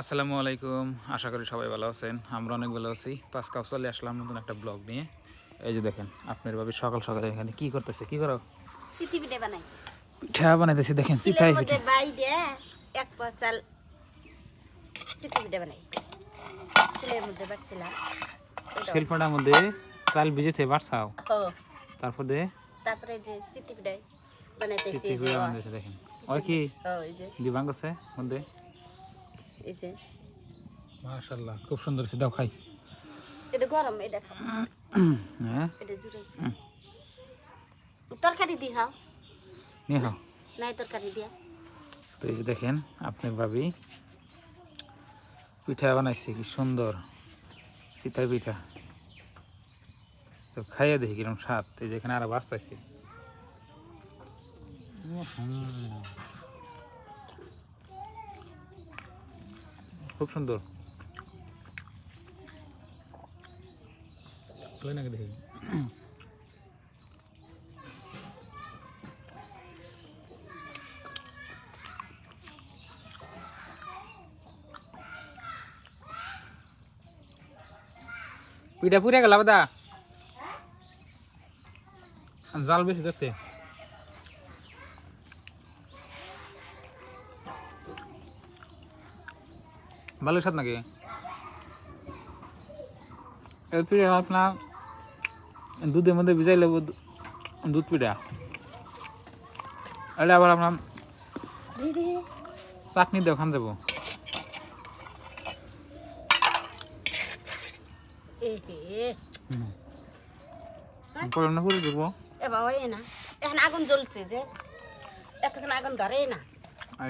আসসালামু আলাইকুম। আশা করি সবাই ভালো আছেন। আমরা অনেক ভালো আছি। তো আজকে চলে আসলাম নতুন একটা ব্লগ নিয়ে। এই যে দেখেন আপনার ভাবি সকাল সকালে এখানে কি করতেছে? কি করো? পিঠে বানাই পিঠা বানাইতেছি দেখেন এক। শিল্পটার মধ্যে চাল ভিজে থেকে বাড়ছাও তারপর দিয়ে তারপরে যে বানাইতেছি দেখেন। ওই কি? ও, দিবাঙ্গ আছে মধ্যে। এই যে। মাশাল্লাহ খুব সুন্দর হয়েছে। দাও খাই। এটা গরম এটা খাও। হ্যাঁ? এটা জুড়াইছে তরকারি দি খাও। নিয়ে খাও। নাই তরকারি দিয়া। তো এই যে দেখেন আপনার ভাবি পিঠা বানাইছে কি সুন্দর। সীতা পিঠা। তো খাইয়ে দেখি কীরকম স্বাদ। এই যে এখানে আরও বাঁচতেছে। খুব সুন্দর। তুই নাকি দেখি? পিঠা পুড়ে গেল দা জাল বেশি যাচ্ছে ভালো স্বাদ নাকি? এই পিঠা আপনার দুধের মধ্যে ভিজাই নেব দুধ পিঠা। এটা আবার আপনার চাটনি দিয়ে খান যাব এ না করে দেবো। এবার ওই না। এখন আগুন জ্বলছে যে। এতক্ষণ আগুন ধরে না। আর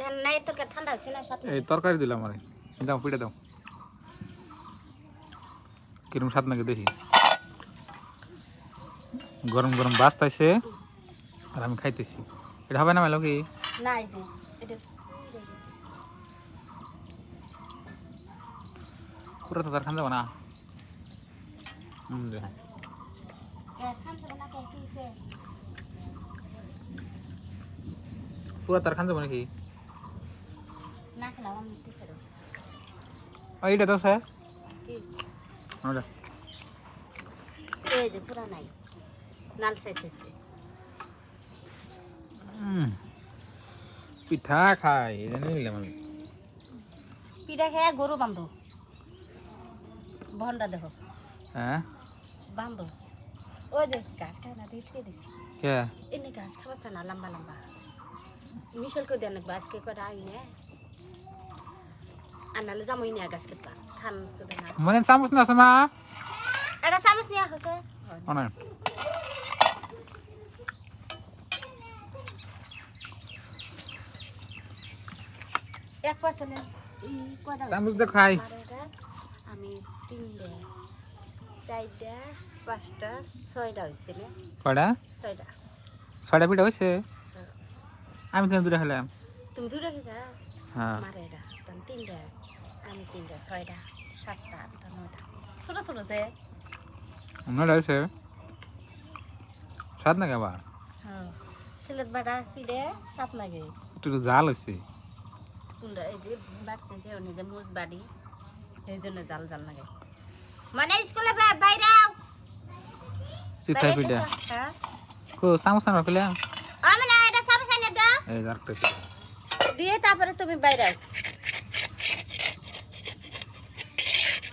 এখন নাই তরকারি ঠান্ডা হচ্ছে না সাথে এই তরকারি দিলাম আরে। দাও পিঠে দাও। কিরম স্বাদ নাকি দেখি? গরম গরম বাস্তাইছে আর আমি খাইতেছি। এটা হবে না মেলো কি যে এটা পুরো তো তার খান যাব না। হুম না? পুরো তার খান যাব নাকি না খেলাম আমি কি করব? ও, এইটা তো স্যার? ওটা। এই যে পুরা নাই। নাল শেষেছে হুম। পিঠা খাই নিয়ে নিলাম আমি। পিঠা খেয়ে গরু বান্ধ। ভন্ডা দেখো। হ্যাঁ? বান্ধ। ওই যে ঘাস খায় না দিয়ে থুয়ে দিছি। কে? এনে ঘাস খাওয়াচ্ছে না লম্বা লম্বা। মিশল করে দেন বাসকে কটা আই নে আর নাহলে জামই নিয়ে ঘাস কেটবা খান শুধু না। মানে চামচ না আছে মা। এটা চামচ নিয়ে হচ্ছে অনেক এক কয়টা চামচ? দিয়ে খাই। আমি তিনটে চারটা পাঁচটা ছয়টা হয়েছে না। কয়টা? ছয়টা। ছয়টা পিঠা হয়েছে হ্যাঁ। আমি তো দূরে খেলাম। তুমি দুটো খেয়েছা? হ্যাঁ। মারে এটা। তিনটা। আমি তিনটা ছয়টা সাতটা আটটা নয়টা। ছোট ছোট যে। নয়টা হয়েছে? স্বাদ নাকি আবার? হ্যাঁ। সিলেট বাটা পিড়ে সাত লাগে একটু জাল হয়েছে কুন্ডা এই যে বাড়ছে যে উনি যে মুজ বাড়ি এই জন্য জাল জাল লাগে। মানে স্কুলে বা- বাইরে আও। চিত্তা বাইরে পিঠা কো না খেলাম আমি না এটা চাপ এনে দাও। এই আরেকটা দিয়ে তারপরে তুমি বাইরে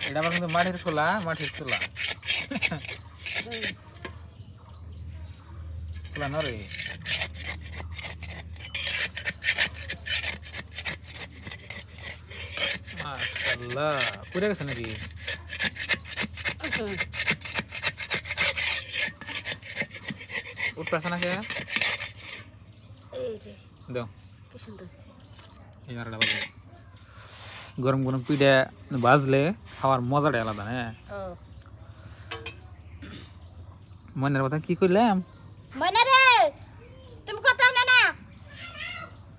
এটা আবার কিন্তু মাটির চোলা মাটির চোলা হুম। চোলা নরে মাশাআল্লাহ পুড়ে গেছে নাকি হুম। উঠতেছে নাকি এই যে দাও কি সুন্দর হচ্ছে। এই আরেকটা বাজে গরম গরম পিঠে ভাজলে খাওয়ার মজাটা আলাদা হ্যাঁ? মনের কথা কি কইলাম? মনে তুমি কথা না না?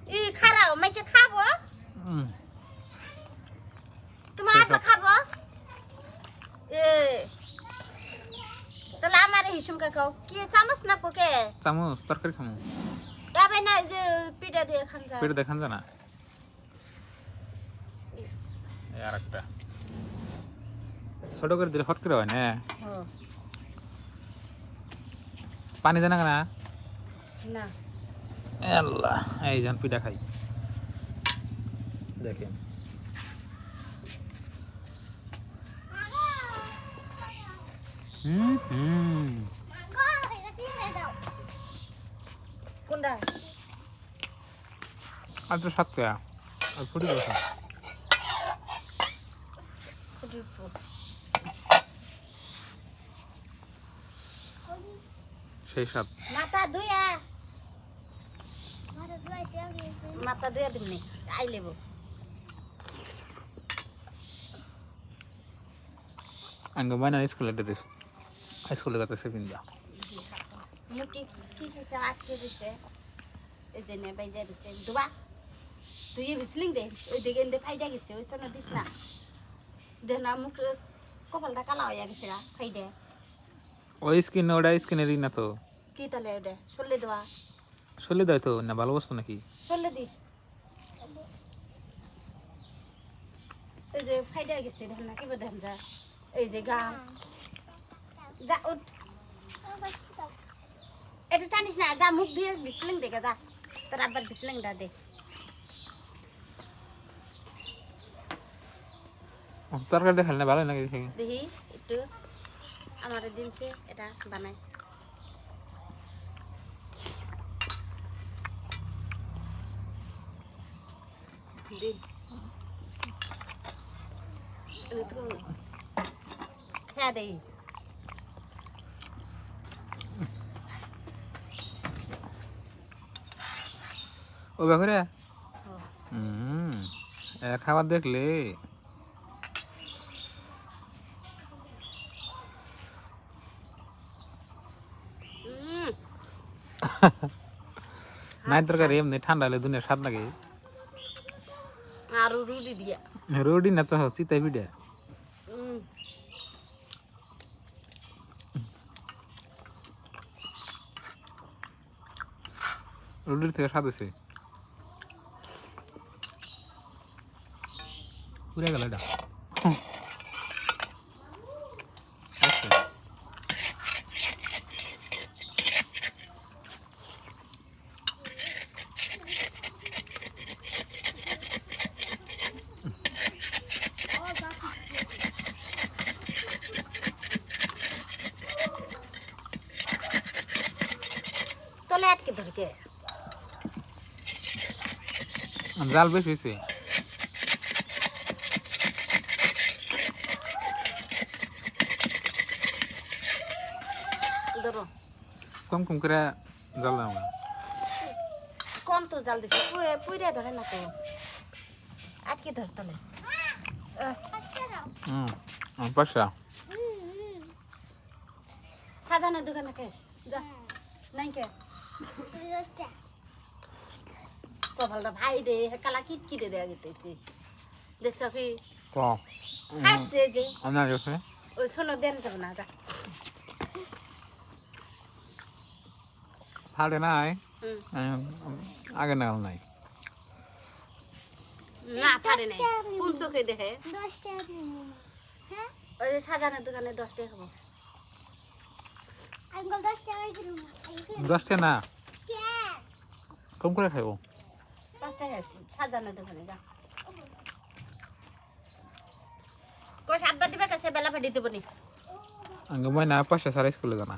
ই খারাও মাইছে খাব? তোমার আপা খাব? এ তাহলে আমার হিসুম কাকাও কি চামচ না কোকে চামচ তরকারি খামু। যাবে না যে পিঠা দিয়ে খান যা। পিঠা দেখান যা না? আর একটা। ছোট করে দিলে ফট করে হয় না? ও, পানি দেনা না না। আল্লাহ এই যান পিঠা খাই। দেখেন। হুম হুম কোনটা? আর তো সাতটা। আর ফুটি কথা ফুল। সেই সাত মাথা ধুয়া মাথা ধুয়া দিবনি আই লেব। আঙ্গ মাইনা স্কুলে দিস। স্কুলে যাতে পিন্দা মুটি কি দিছে আটকে দিছে? এই যে নে বাইজা দিছে দুবা। তুই বিসলিং দে ওই দিকে ফাইডা গেছে ওই সনে দিস না। দে না মুখ কপালটা কালা হয়ে গেছে ফাইডে ওই স্কিন ওটা স্কিনে দিই না তো? কি তাহলে ওটা সরলে দেওয়া চলে দেয় তো না নাকি? সরলে দিস এই যে ফাইডা গেছে দেখেন না কিবা দেখেন যা এই যে গা। যা উঠ। এটা টানিস না যা মুখ ধুয়ে বিসলিং দেখে যা। তোর আবার বিসলিংটা দে। তরকারি দেখাল না ভালো নাকি দেখি। দেখি একটু আমার দিনছে এটা বানাই। দিন। হ্যাঁ দেখি। ও ব্যাপারে হুম এ খাবার দেখলে নাই তরকারি এমনি ঠান্ডা হলে দুনিয়া স্বাদ লাগে আরও রুটি দিয়া রোডি না তো চিতাই পিঠা উম, রোডির থেকে স্বাদ হয়েছে পুরে গেল এটা আটকে জাল বেশ হয়েছে। কম কম করে জাল দাও না। কম তো জাল দিছে পুরে ধরে না তো। আটকে ধর তলে আহ, হুম পয়সা সাজানোর দোকানে কেস যা নাই কে কপালটা ভাই রে কালা কিট কিটে দেয়া গেতেছি। দেখছ কি? যে। ওই দেন যাবে না যা। ফাটে নাই? আগে নাগাল নাই। না নাই। কোন চোখে দেখে? ওই যে সাজানোর দোকানে দশ টাকা খাব দশটা না কম করে খাইব পাঁচ টাকা সাজানোর দোকানে যা কই সাব্বা দিবে কাছে বেলা ফাটি দেবো নি আগে মই না পয়সা সারা স্কুলে জানা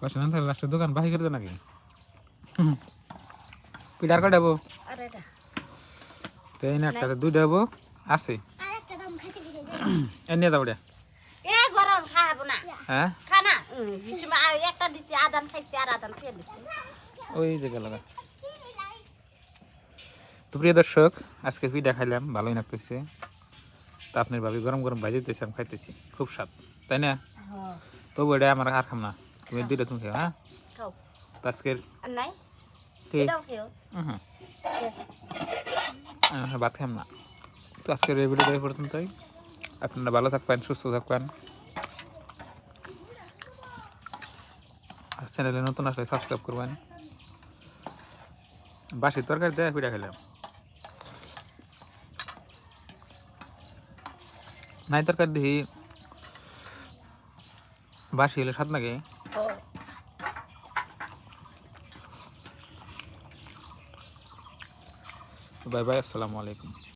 পয়সা না থাকলে লাস্টের দোকান বাহি করে দে নাকি পিঠার কটা দেবো আর এটা তো এই না একটা দুই দেবো আছে এ নিয়ে যাব রে এ গরম খাব না হ্যাঁ? খানা? কিছু একটা দিছি আদান খাইছি আর আদান খেয়ে দিছি। ওই গেল তো প্রিয় দর্শক আজকে পিঠা খাইলাম ভালোই লাগতেছে। তা আপনার ভাবি গরম গরম ভাজি দিতেছি আমি খাইতেছি। খুব স্বাদ তাই না? হ্যাঁ। তবু এটা আমার আর খাম না। তুমি দুইটা তুমি খেও হ্যাঁ? আজকের খেও। ভাত খাম না। তো আজকের এই ভিডিও পর্যন্তই। আপনারা ভালো থাকবেন সুস্থ থাকবেন। চ্যানেলে নতুন আসলে সাবস্ক্রাইব করবেন। বাসি তরকারি দেয় পিঠা খেলাম। নাই তরকারি দেখি, বাসি হলে স্বাদ নাকি বাই বাই, আসসালামু আলাইকুম।